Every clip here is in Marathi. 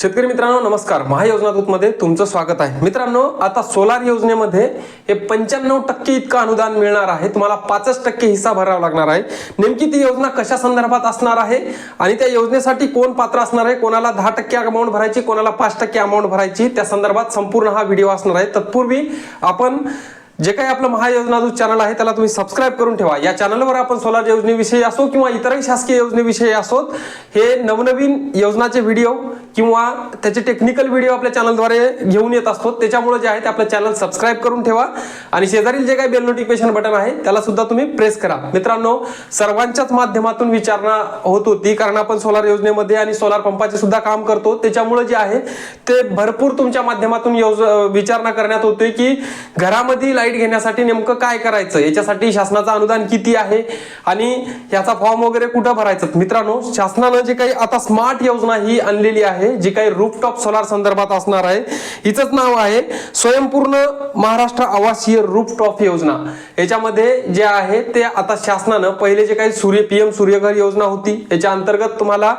शेतकरी मित्रांनो नमस्कार. महायोजना मध्ये तुमचं स्वागत आहे. मित्रांनो आता सोलार योजनेमध्ये हे पंच्याण्णव टक्के इतकं अनुदान मिळणार आहे. तुम्हाला पाचच टक्के हिस्सा भरावा लागणार आहे. नेमकी ती योजना कशा संदर्भात असणार आहे आणि त्या योजनेसाठी कोण पात्र असणार आहे? कोणाला दहा टक्के अमाऊंट भरायची कोणाला पाच टक्के अमाऊंट भरायची त्या संदर्भात संपूर्ण हा व्हिडिओ असणार आहे. तत्पूर्वी आपण जे काही आपलं महायोजना जो चॅनल आहे त्याला तुम्ही सबस्क्राईब करून ठेवा. या चॅनलवर आपण सोलार योजनेविषयी असो किंवा इतरही शासकीय योजनेविषयी असोत हे नवनवीन योजनाचे व्हिडिओ किंवा त्याचे टेक्निकल व्हिडिओ आपल्या चॅनलद्वारे घेऊन येत असतो. त्याच्यामुळे जे आहे ते आपलं चॅनल सबस्क्राईब करून ठेवा. आणि शेजारील जे काही बेल नोटिफिकेशन बटन आहे त्याला सुद्धा तुम्ही प्रेस करा. मित्रांनो सर्वांच्याच माध्यमातून विचारणा होत होती कारण आपण सोलार योजनेमध्ये आणि सोलार पंपाचे सुद्धा काम करतो. त्याच्यामुळे जे आहे ते भरपूर तुमच्या माध्यमातून योज विचारणा करण्यात होते की घरामध्ये लाइट घेण्यासाठी नेमकं काय करायचं? याच्यासाठी शासनाचं अनुदान किती आहे? आणि याचा फॉर्म वगैरे कुठं भरायचं? मित्रांनो शासनानं जे काही आता स्मार्ट योजना ही आणलेली आहे जी काही रूपटॉप सोलार संदर्भात असणार आहे. हिचंच नाव आहे स्वयंपूर्ण महाराष्ट्र आवासीय रूपटॉप योजना. याच्यामध्ये जे आहे ते आता शासनानं पहिले जे काही सूर्य पीएम सूर्यघर योजना होती याच्या अंतर्गत तुम्हाला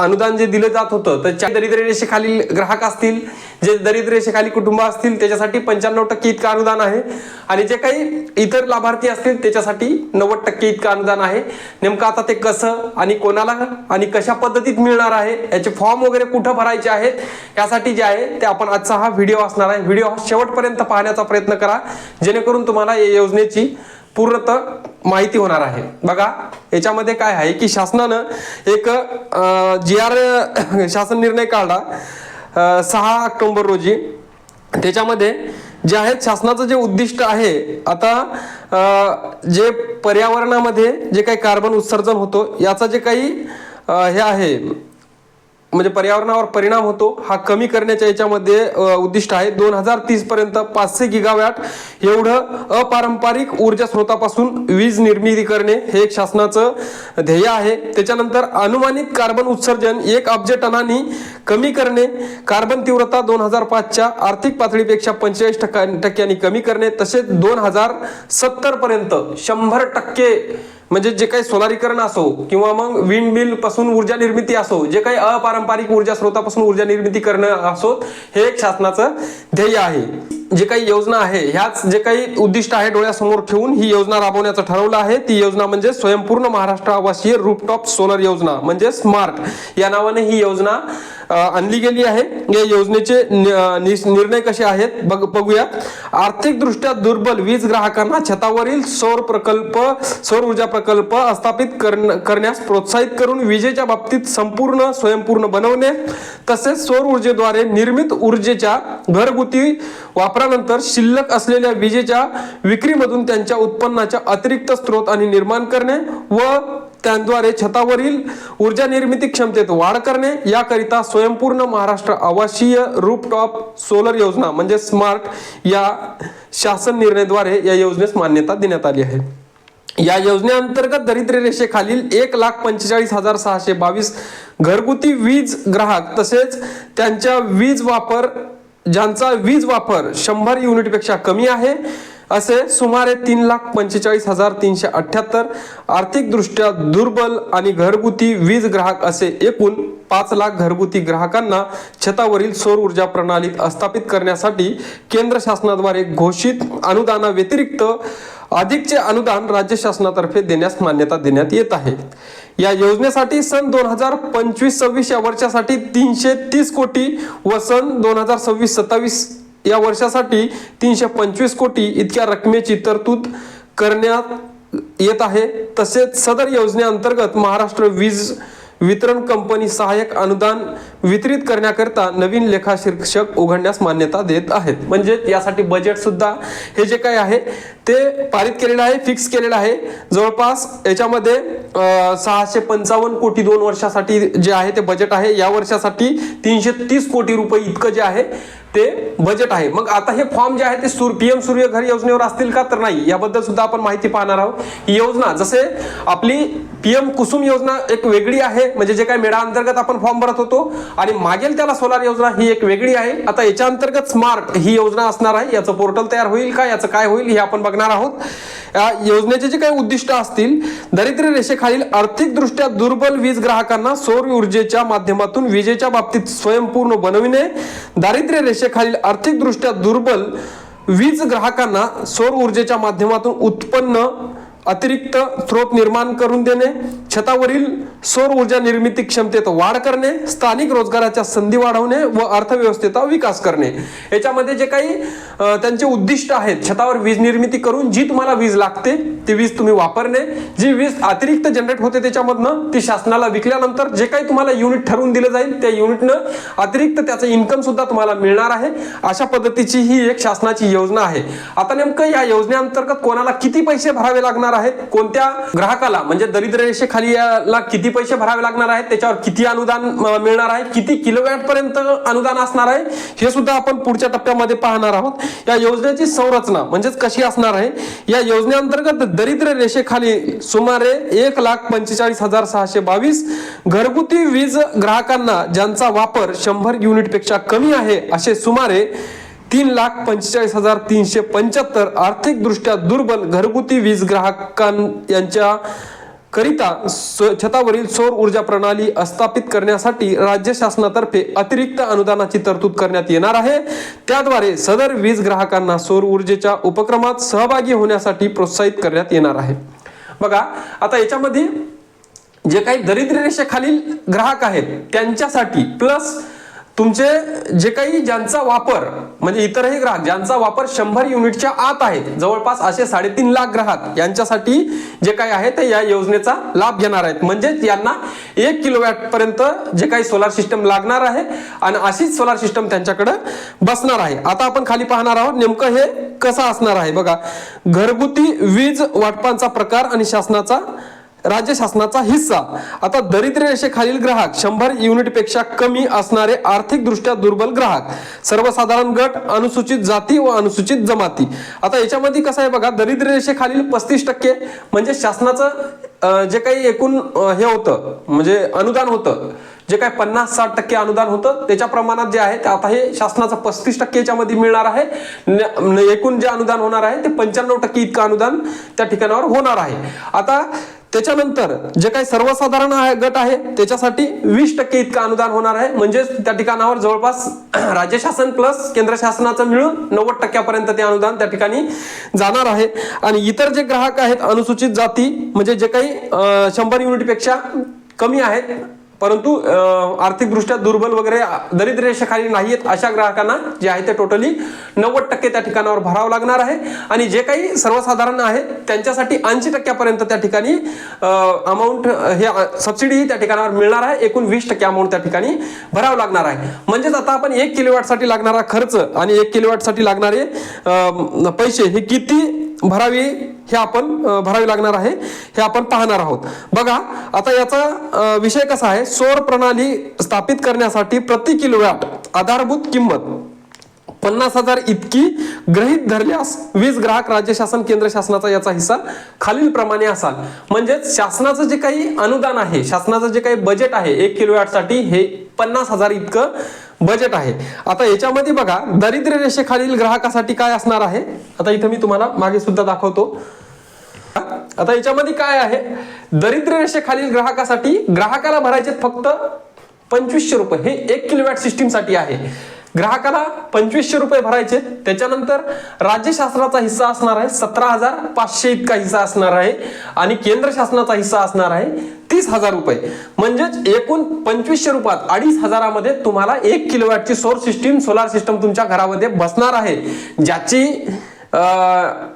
अनुदान जे दिलं जात होतं तर ज्या दरिद्र रेषेखालील ग्राहक असतील जे दरिद्र रेषेखाली कुटुंब असतील त्याच्यासाठी पंच्याण्णव टक्के इतकं अनुदान आहे. आणि जे काही इतर लाभार्थी असतील त्याच्यासाठी नव्वद टक्के इतकं अनुदान आहे. नेमकं आता ते कसं आणि कोणाला आणि कशा पद्धतीत मिळणार आहे याचे फॉर्म वगैरे कुठं भरायचे आहेत यासाठी जे आहे ते आपण आजचा हा व्हिडिओ असणार आहे. व्हिडिओ हा शेवटपर्यंत पाहण्याचा प्रयत्न करा. जेणेकरून तुम्हाला या योजनेची पूर्णतः माहिती होणार आहे. बघा याच्यामध्ये काय आहे की शासनानं एक जी आर शासन निर्णय काढला सहा ऑक्टोंबर रोजी. त्याच्यामध्ये जे आहेत शासनाचं जे उद्दिष्ट आहे आता जे पर्यावरणामध्ये जे काही कार्बन उत्सर्जन होतो याचा जे काही हे आहे म्हणजे पर्यावरणावर परिणाम होतो. हा कमी करण्याच्या याच्यामध्ये उद्दिष्ट आहे. दोन हजार तीस पर्यंत पाचशे गिगावॅट एवढं अपारंपरिक ऊर्जा स्रोतापासून वीज निर्मिती करणे हे एक शासनाचं ध्येय आहे. त्याच्यानंतर अनुमानित कार्बन उत्सर्जन एक अब्ज टनांनी कमी करणे कार्बन तीव्रता दोन हजार पाचच्या आर्थिक पातळीपेक्षा पंचेचाळीस टक्का टक्क्यांनी कमी करणे तसेच दोन हजार सत्तर पर्यंत शंभर टक्के म्हणजे जे काही सोलारीकरण असो किंवा मग विंड मिलपासून ऊर्जा निर्मिती असो जे काही अपारंपरिक ऊर्जा स्रोतापासून ऊर्जा निर्मिती करणं असो हे एक शासनाचं ध्येय आहे. जे काही योजना आहे ह्याच जे काही उद्दिष्ट आहे डोळ्यासमोर ठेवून ही योजना राबवण्याचं ठरवलं आहे. ती योजना म्हणजे स्वयंपूर्ण महाराष्ट्र आवासीय रूपटॉप सोलर योजना म्हणजे स्मार्ट या नावाने ही योजना आणली गेली आहे. या योजनेचे निर्णय कसे आहेत बघ बघूयात आर्थिक दृष्ट्या दुर्बल वीज ग्राहकांना छतावरील सौर प्रकल्प सौर ऊर्जा प्रकल्प स्थापित करण- करण्यास प्रोत्साहित करून विजेच्या बाबतीत संपूर्ण स्वयंपूर्ण बनवणे तसेच सौर ऊर्जेद्वारे निर्मित ऊर्जेच्या घरगुती वापर वापरानंतर शिल्लक असलेल्या विजेच्या विक्रीमधून त्यांच्या उत्पन्नाच्या अतिरिक्त स्रोत आणि निर्माण करणे व त्याद्वारे छतावरील ऊर्जा निर्मिती क्षमतेत वाढ करणे याकरिता स्वयंपूर्ण महाराष्ट्र आवासीय रूपटॉप सोलर योजना म्हणजे स्मार्ट या शासन निर्णयाद्वारे या योजनेस मान्यता देण्यात आली आहे. या योजनेअंतर्गत दरिद्र रेषेखालील एक लाख पंचेचाळीस हजार सहाशे बावीस घरगुती वीज ग्राहक तसेच त्यांच्या वीज वापर ज्यांचा वीज वापर शंभर युनिटपेक्षा कमी आहे असे सुमारे तीन लाख पंचेचाळीस हजार तीनशे अठ्ठ्याहत्तर आर्थिकदृष्ट्या दुर्बल आणि घरगुती वीज ग्राहक असे एकूण पाच लाख घरगुती ग्राहकांना छतावरील सौर ऊर्जा प्रणालीत स्थापित करण्यासाठी केंद्र शासनाद्वारे घोषित अनुदानाव्यतिरिक्त अधिकचे अनुदान राज्य शासनातर्फे देण्यास मान्यता देण्यात येत आहे. या योजनेसाठी सन दोन हजार पंचवीस सव्वीस या वर्षासाठी तीनशे तीस कोटी व सन दोन हजार सव्वीस सत्तावीस या वर्षासाठी तीनशे पंचवीस कोटी इतक्या रकमेची तरतूद करण्यात येत आहे. तसेच सदर योजनेअंतर्गत महाराष्ट्र वीज वितरण कंपनी सहाय्यक अनुदान वितरित करण्याकरिता नवीन लेखा शीर्षक उघडण्यास मान्यता देत आहेत. म्हणजे यासाठी बजेट सुद्धा हे जे काही आहे ते पारित केलेलं आहे फिक्स केलेलं आहे. जवळपास याच्यामध्ये सहाशे पंचावन्न कोटी दोन वर्षासाठी जे आहे ते बजेट आहे. या वर्षासाठी तीनशे तीस कोटी रुपये इतकं जे आहे ते बजेट आहे. मग आता हे फॉर्म जे आहे ते सूर पीएम सूर्यघर योजनेवर असतील का? तर नाही. याबद्दल सुद्धा आपण माहिती पाहणार आहोत. ही योजना जसे आपली पीएम कुसुम योजना एक वेगळी आहे म्हणजे जे काही मेळा अंतर्गत आपण फॉर्म भरत होतो आणि मागेल त्याला सोलार योजना ही एक वेगळी आहे. आता याच्या अंतर्गत स्मार्ट ही योजना असणार आहे. याचं पोर्टल तयार होईल का? याचं काय होईल हे आपण बघणार आहोत. या योजनेचे जे काही उद्दिष्ट असतील दारिद्र्य रेषेखालील आर्थिकदृष्ट्या दुर्बल वीज ग्राहकांना सौर ऊर्जेच्या माध्यमातून विजेच्या बाबतीत स्वयंपूर्ण बनविणे दारिद्र्य रेषेखालील आर्थिकदृष्ट्या दुर्बल वीज ग्राहकांना सौर ऊर्जेच्या माध्यमातून उत्पन्न अतिरिक्त स्रोत निर्माण करून देणे छतावरील सौर ऊर्जा निर्मिती क्षमतेत वाढ करणे स्थानिक रोजगाराच्या संधी वाढवणे व अर्थव्यवस्थेचा विकास करणे. याच्यामध्ये जे काही त्यांचे उद्दिष्ट आहेत छतावर वीज निर्मिती करून जी तुम्हाला वीज लागते ती वीज तुम्ही वापरणे. जी वीज अतिरिक्त जनरेट होते त्याच्यामधनं ती शासनाला विकल्यानंतर जे काही तुम्हाला युनिट ठरवून दिलं जाईल त्या युनिटनं अतिरिक्त त्याचं इन्कम सुद्धा तुम्हाला मिळणार आहे. अशा पद्धतीची ही एक शासनाची योजना आहे. आता नेमकं या योजनेअंतर्गत कोणाला किती पैसे भरावे लागणार? आहेत? कोणत्या ग्राहकाला म्हणजे दरिद्र रेषेखाली याला किती पैसे भरावे लागणार आहेत? त्याच्यावर किती अनुदान मिळणार आहे? किती किलोवॅट पर्यंत अनुदान असणार आहे? हे सुद्धा आपण पुढच्या टप्प्यामध्ये पाहणार आहोत. या योजनेची संरचना म्हणजेच कशी असणार आहे? या योजनेअंतर्गत दरिद्र रेषेखाली सुमारे एक लाख पंचेचाळीस हजार सहाशे बावीस घरगुती वीज ग्राहकांना ज्यांचा वापर शंभर युनिटपेक्षा कमी आहे असे सुमारे तीन लाख पंचेचाळीस हजार तीनशे पंच्याहत्तर आर्थिकदृष्ट्या दुर्बल घरगुती वीज ग्राहकां यांच्या करिता छतावरील सौर ऊर्जा प्रणाली स्थापित करण्यासाठी राज्य शासनातर्फे अतिरिक्त अनुदानाची तरतूद करण्यात येणार आहे. त्याद्वारे सदर वीज ग्राहकांना सौर ऊर्जेच्या उपक्रमात सहभागी होण्यासाठी प्रोत्साहित करण्यात येणार आहे. बघा आता याच्यामध्ये जे काही दरिद्र रेषेखालील ग्राहक आहेत त्यांच्यासाठी प्लस तुमचे जे काही ज्यांचा वापर म्हणजे इतरही ग्राहक ज्यांचा वापर शंभर युनिटच्या आत आहे जवळपास असे साडेतीन लाख ग्राहक यांच्यासाठी जे काही आहे ते या योजनेचा लाभ घेणार आहेत. म्हणजेच यांना एक किलोवॅट पर्यंत जे काही सोलार सिस्टम लागणार आहे आणि अशीच सोलार सिस्टम त्यांच्याकडे बसणार आहे. आता आपण खाली पाहणार आहोत नेमकं हे कसं असणार आहे. बघा घरगुती वीज वाटपांचा प्रकार आणि शासनाचा राज्य शासनाचा हिस्सा. आता दरिद्र रेषेखालील ग्राहक शंभर युनिटपेक्षा कमी असणारे आर्थिकदृष्ट्या दुर्बल ग्राहक सर्वसाधारण गट अनुसूचित जाती व अनुसूचित जमाती. आता याच्यामध्ये कसं आहे बघा दरिद्र रेषेखालील पस्तीस टक्के म्हणजे शासनाचं जे काही एकूण हे होतं म्हणजे अनुदान होतं जे काय पन्नास साठ टक्के अनुदान होतं त्याच्या प्रमाणात जे आहे ते आता हे शासनाचं पस्तीस टक्के याच्यामध्ये मिळणार आहे. एकूण जे अनुदान होणार आहे ते पंच्याण्णव टक्के इतकं अनुदान त्या ठिकाणावर होणार आहे. आता त्याच्यानंतर जे काही सर्वसाधारण गट आहे त्याच्यासाठी वीस टक्के इतकं अनुदान होणार आहे. म्हणजेच त्या ठिकाणावर जवळपास राज्य शासन प्लस केंद्र शासनाचं मिळून नव्वद टक्क्यापर्यंत ते अनुदान त्या ठिकाणी जाणार आहे. आणि इतर जे ग्राहक आहेत अनुसूचित जाती म्हणजे जे काही शंभर युनिटपेक्षा कमी आहेत परंतु आर्थिकदृष्ट्या दुर्बल वगैरे दरिद्र रेषेखाली नाहीत अशा ग्राहकांना जे आहे ते टोटली नव्वद टक्के त्या ठिकाणावर भरावं लागणार आहे. आणि जे काही सर्वसाधारण आहेत त्यांच्यासाठी ऐंशी टक्क्यापर्यंत त्या ठिकाणी अमाऊंट हे सबसिडी त्या ठिकाणावर मिळणार आहे. एकूण वीस टक्के अमाऊंट त्या ठिकाणी भरावं लागणार आहे. म्हणजेच आता आपण एक किलोवॅटसाठी लागणारा खर्च आणि एक किलोवॅटसाठी लागणारे पैसे हे किती भरावी हे आपण भरावी लागणार आहे हे आपण पाहणार आहोत. बघा आता याचा विषय कसा आहे? सौर प्रणाली स्थापित करण्यासाठी प्रति किलोवॅट आधारभूत किंमत पन्नास हजार इतकी गृहीत धरल्यास वीज ग्राहक राज्य शासन केंद्र शासनाचा याचा हिस्सा खालील प्रमाणे असाल. म्हणजेच शासनाचं जे काही अनुदान आहे शासनाचं जे काही बजेट आहे एक किलोवॅटसाठी हे पन्नास हजार इतकं बजेट आहे. आता याच्यामध्ये बघा दरिद्र रेषेखालील ग्राहकासाठी काय असणार आहे? आता इथं मी तुम्हाला मागे सुद्धा दाखवतो. आता याच्यामध्ये काय आहे? दरिद्र रेषेखालील ग्राहकासाठी ग्राहकाला भरायचे फक्त पंचवीसशे रुपये. हे एक किलोवॅट सिस्टीमसाठी आहे. ग्राहकाला पंचवीसशे रुपये भरायचे. त्याच्यानंतर राज्य शासनाचा हिस्सा असणार आहे सतरा हजार पाचशे इतका हिस्सा असणार आहे आणि केंद्र शासनाचा हिस्सा असणार आहे तीस हजार रुपये. म्हणजेच एकूण पंचवीसशे रुपयात अडीच हजारामध्ये तुम्हाला एक किलोवॅटची सौर सिस्टीम सोलार सिस्टम तुमच्या घरामध्ये बसणार आहे. ज्याची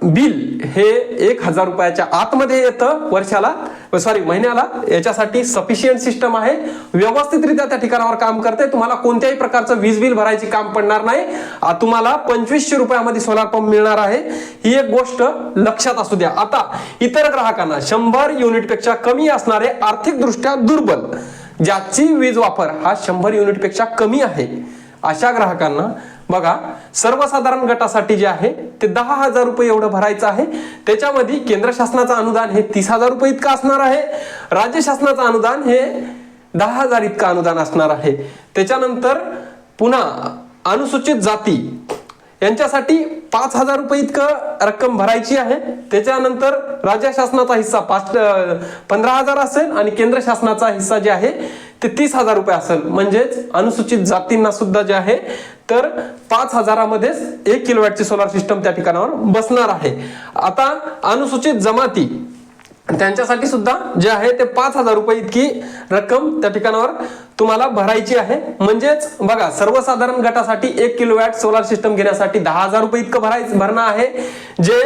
बिल हे एक हजार रुपयाच्या आतमध्ये येतं वर्षाला सॉरी महिन्याला याच्यासाठी सफिशियंट सिस्टम आहे. व्यवस्थितरित्या त्या ठिकाणावर काम करते. तुम्हाला कोणत्याही प्रकारचं वीज बिल भरायची काम पडणार नाही. तुम्हाला पंचवीसशे रुपयामध्ये सोलार पंप मिळणार आहे. ही एक गोष्ट लक्षात असू द्या. आता इतर ग्राहकांना शंभर युनिटपेक्षा कमी असणारे आर्थिकदृष्ट्या दुर्बल ज्याची वीज वापर हा शंभर युनिटपेक्षा कमी आहे. अशा ग्राहकांना बघा सर्वसाधारण गटासाठी जे आहे ते दहा हजार रुपये एवढं भरायचं आहे. त्याच्यामध्ये केंद्र शासनाचं अनुदान हे तीस हजार रुपये इतकं असणार आहे. राज्य शासनाचं अनुदान हे दहा हजार इतकं अनुदान असणार आहे. त्याच्यानंतर पुन्हा अनुसूचित जाती यांच्यासाठी पाच हजार रुपये इतकं रक्कम भरायची आहे. त्याच्यानंतर राज्य शासनाचा हिस्सा पाच पंधरा हजार असेल आणि केंद्र शासनाचा हिस्सा जे आहे ते तीस हजार रुपये असेल. म्हणजेच अनुसूचित जातींना सुद्धा जे आहे तर पाच हजारामध्येच एक किलोवॅटची सोलार सिस्टम त्या ठिकाणावर बसणार आहे. आता अनुसूचित जमाती त्यांच्यासाठी सुद्धा जे आहे ते पाच हजार रुपये इतकी रक्कम त्या ठिकाणावर तुम्हाला भरायची आहे. म्हणजेच बघा सर्वसाधारण गटासाठी एक किलोवॅट सोलार सिस्टम घेण्यासाठी दहा हजार रुपये इतकं भरायचं भरणं आहे. जे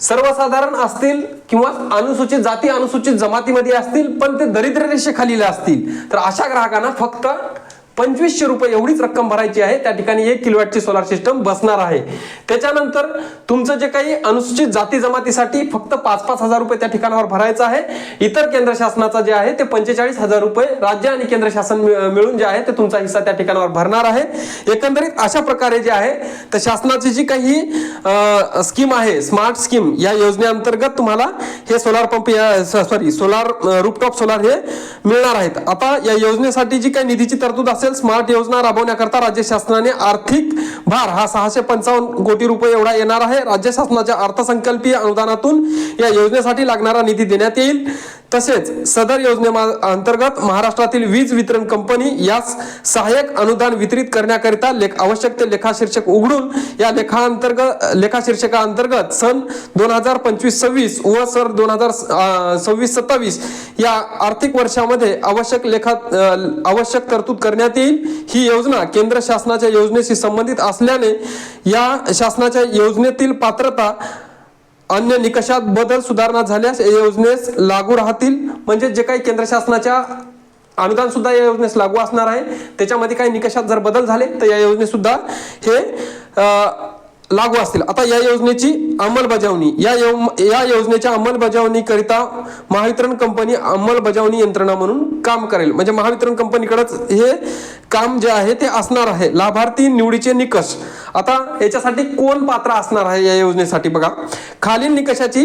सर्वसाधारण असतील किंवा अनुसूचित जाती अनुसूचित जमातीमध्ये असतील पण ते दरिद्र रेषेखालील असतील. तर अशा ग्राहकांना फक्त पंचवीसशे रुपये एवढीच रक्कम भरायची आहे. त्या ठिकाणी एक किलोवॅटची सोलार सिस्टम बसणार आहे. त्याच्यानंतर तुमचं जे काही अनुसूचित जाती जमातीसाठी फक्त पाच पाच हजार रुपये त्या ठिकाणावर भरायचं आहे. इतर केंद्र शासनाचा जे आहे ते पंचेचाळीस हजार रुपये राज्य आणि केंद्र शासन मिळून जे आहे ते तुमचा हिस्सा त्या ठिकाणावर भरणार आहे. एकंदरीत अशा प्रकारे जे आहे तर शासनाची जी काही स्कीम आहे स्मार्ट स्कीम या योजनेअंतर्गत तुम्हाला हे सोलार पंप या सॉरी सोलार रूपटॉप सोलार हे मिळणार आहेत. आता या योजनेसाठी जी काही निधीची तरतूद असेल स्मार्ट योजना राबवण्याकरता राज्य शासनाने आर्थिक भार हा सहाशे पंचावन्न कोटी रुपये एवढा येणार आहे. राज्य शासनाच्या अर्थसंकल्पीय अनुदानातून या योजनेसाठी लागणारा निधी देण्यात येईल. तसेच सदर योजने अंतर्गत महाराष्ट्रातील वीज वितरण कंपनी यास सहाय्यक अनुदान वितरित करण्याकरिता लेख आवश्यक ते लेखाशीर्षक उघडून या लेखाअंतर्गत लेखाशीर्षका अंतर्गत सन दोन हजार पंचवीस सव्वीस व सर दोन हजार सव्वीस सत्तावीस या आर्थिक वर्षामध्ये आवश्यक लेखा आवश्यक तरतूद करण्यात येईल ही योजना केंद्र शासनाच्या योजनेशी संबंधित असल्याने या शासनाच्या योजनेतील पात्रता अन्य निकषात बदल सुधारणा झाल्यास या योजनेस लागू राहतील. म्हणजे जे काही केंद्र शासनाच्या अनुदान सुद्धा या योजनेस लागू असणार आहे. त्याच्यामध्ये काही निकषात जर बदल झाले तर या योजनेसुद्धा हे लागू असतील. आता या योजनेची अंमलबजावणी या यो- या योजनेच्या अंमलबजावणीकरिता महावितरण कंपनी अंमलबजावणी यंत्रणा म्हणून काम करेल. म्हणजे महावितरण कंपनीकडेच हे काम जे आहे ते असणार आहे. लाभार्थी निवडीचे निकष. आता याच्यासाठी कोण पात्र असणार आहे या योजनेसाठी बघा. खालील निकषाची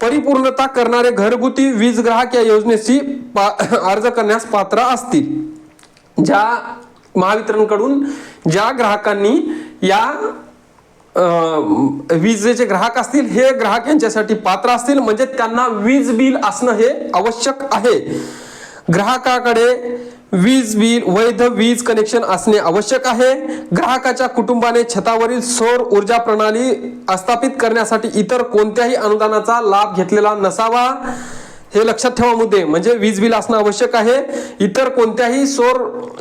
परिपूर्णता करणारे घरगुती वीज ग्राहक या योजनेची पा- अर्ज करण्यास पात्र असतील. ज्या महावितरणकडून ज्या ग्राहकांनी या विजेचे ग्राहक असतील हे ग्राहक यांच्यासाठी पात्र असतील. म्हणजे त्यांना वीज बिल असणं हे आवश्यक आहे. ग्राहकाकडे वीज बिल वैध वीज कनेक्शन असणे आवश्यक आहे. ग्राहकाच्या कुटुंबाने छतावरील सौर ऊर्जा प्रणाली स्थापित करण्यासाठी इतर कोणत्याही अनुदानाचा लाभ घेतलेला नसावा. हे लक्षात ठेवा मुद्दे. म्हणजे वीज बिल असणं आवश्यक आहे. इतर कोणत्याही सोर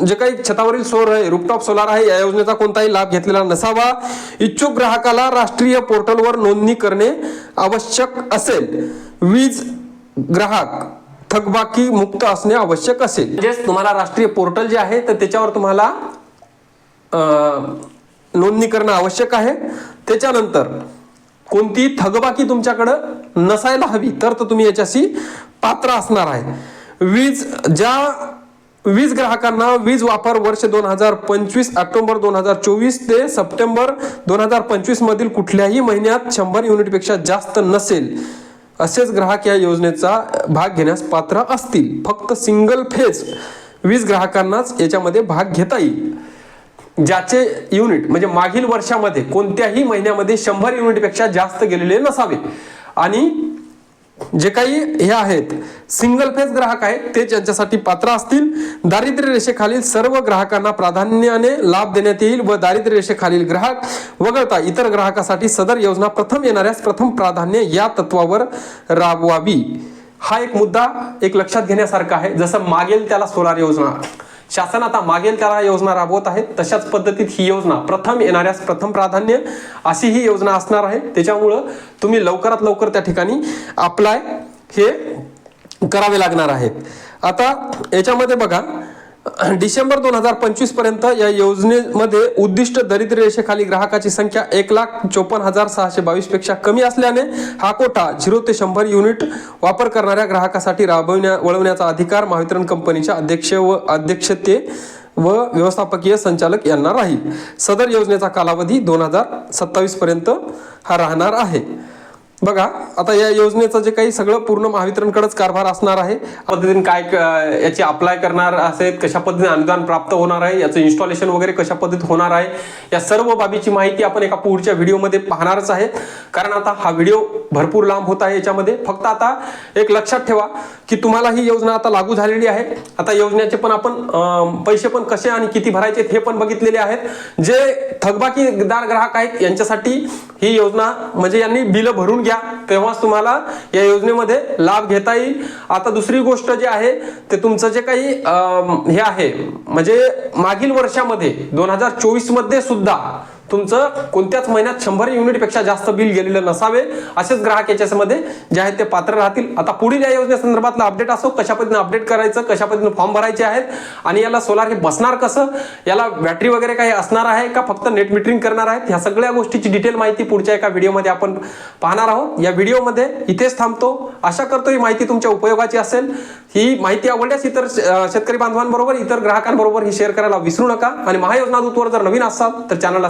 जे काही छतावरील सोर आहे रुपटॉप सोलार आहे या योजनेचा कोणताही लाभ घेतलेला नसावा. इच्छुक ग्राहकाला राष्ट्रीय पोर्टलवर नोंदणी करणे आवश्यक असेल. वीज ग्राहक थकबाकी मुक्त असणे आवश्यक असेल. म्हणजेच तुम्हाला राष्ट्रीय पोर्टल जे आहे तर त्याच्यावर तुम्हाला नोंदणी करणं आवश्यक आहे. त्याच्यानंतर कोणती थकबाकी तुमच्याकडं नसायला हवी तर तर तुम्ही याच्याशी पात्र असणार आहे. वीज ज्या वीज ग्राहकांना वीज वापर वर्ष दोन हजार पंचवीस ऑक्टोबर दोन हजार चोवीस ते सप्टेंबर दोन हजार पंचवीस मधील कुठल्याही महिन्यात शंभर युनिटपेक्षा जास्त नसेल असेच ग्राहक या योजनेचा भाग घेण्यास पात्र असतील. फक्त सिंगल फेज वीज ग्राहकांनाच याच्यामध्ये भाग घेता येईल. ज्याचे युनिट म्हणजे मागील वर्षामध्ये कोणत्याही महिन्यामध्ये शंभर युनिटपेक्षा जास्त गेलेले नसावे आणि जे काही हे आहेत सिंगल फेज ग्राहक आहेत ते ज्यांच्यासाठी पात्र असतील दारिद्र्य रेषेखालील सर्व ग्राहकांना प्राधान्याने लाभ देण्यात येईल व दारिद्र्य रेषेखालील ग्राहक वगळता इतर ग्राहकासाठी सदर योजना प्रथम येणाऱ्यास प्रथम प्राधान्य या तत्वावर राबवावी. हा एक मुद्दा एक लक्षात घेण्यासारखा आहे. जसं मागेल त्याला सोलार योजना शासन आता मागेल त्याला योजना राबवत आहे. तशाच पद्धतीत ही योजना प्रथम येणाऱ्यास प्रथम प्राधान्य अशी ही योजना असणार आहे. त्याच्यामुळं तुम्ही लवकरात लवकर त्या ठिकाणी अप्लाय हे करावे लागणार आहेत. आता याच्यामध्ये बघा डिसेंबर दोन हजार पंचवीसपर्यंत या योजनेमध्ये उद्दिष्ट दरिद्र रेषेखाली ग्राहकाची संख्या एक लाख चोपन्न हजार सहाशे बावीसपेक्षा कमी असल्याने हा कोटा झिरो ते शंभर युनिट वापर करणाऱ्या ग्राहकासाठी राबवण्या वळवण्याचा अधिकार महावितरण कंपनीच्या अध्यक्ष व अध्यक्षते व व्यवस्थापकीय संचालक यांना राहील. सदर योजनेचा कालावधी दोन हजार सत्तावीस पर्यंत हा राहणार आहे. बघा आता या योजनेचं जे काही सगळं पूर्ण महावितरणकडेच कारभार असणार आहे पद्धतीने काय क- याची अप्लाय करणार असेल कशा पद्धतीने अनुदान प्राप्त होणार आहे याचं इन्स्टॉलेशन वगैरे कशा पद्धतीत होणार आहे या सर्व बाबीची माहिती आपण एका पुढच्या व्हिडिओमध्ये पाहणारच आहे. कारण आता हा व्हिडिओ भरपूर लांब होत आहे याच्यामध्ये. फक्त आता एक लक्षात ठेवा की तुम्हाला ही योजना आता लागू झालेली आहे. आता योजनेचे पण आपण पैसे पण कसे आणि किती भरायचे हे पण बघितलेले आहेत. जे थकबाकीदार ग्राहक आहेत यांच्यासाठी ही योजना म्हणजे यांनी बिलं भरून घ्या तेव्हाच तुम्हाला या योजनेमध्ये लाभ घेता येईल. आता दुसरी गोष्ट जी आहे ते तुमचं जे काही हे आहे म्हणजे मागील वर्षामध्ये दोन हजार चोवीसमध्ये सुद्धा तुमचं कोणत्याच महिन्यात शंभर युनिटपेक्षा जास्त बिल गेलेलं नसावे असेच ग्राहक याच्यामध्ये जे आहेत ते पात्र राहतील. आता पुढील या योजनेसंदर्भातलं अपडेट असो कशा पद्धतीने अपडेट करायचं कशा पद्धतीने फॉर्म भरायचे आहेत आणि याला सोलार हे बसणार कसं याला बॅटरी वगैरे काही असणार आहे का फक्त नेट मिटरिंग करणार आहेत ह्या सगळ्या गोष्टीची डिटेल माहिती पुढच्या एका व्हिडिओमध्ये आपण पाहणार आहोत. या व्हिडिओमध्ये इथेच थांबतो. आशा करतो ही माहिती तुमच्या उपयोगाची असेल. ही माहिती आवडल्यास इतर शेतकरी बांधवांबरोबर इतर ग्राहकांबरोबर ही शेअर करायला विसरू नका. आणि महायोजना दूतवर जर नवीन असाल तर चॅनलला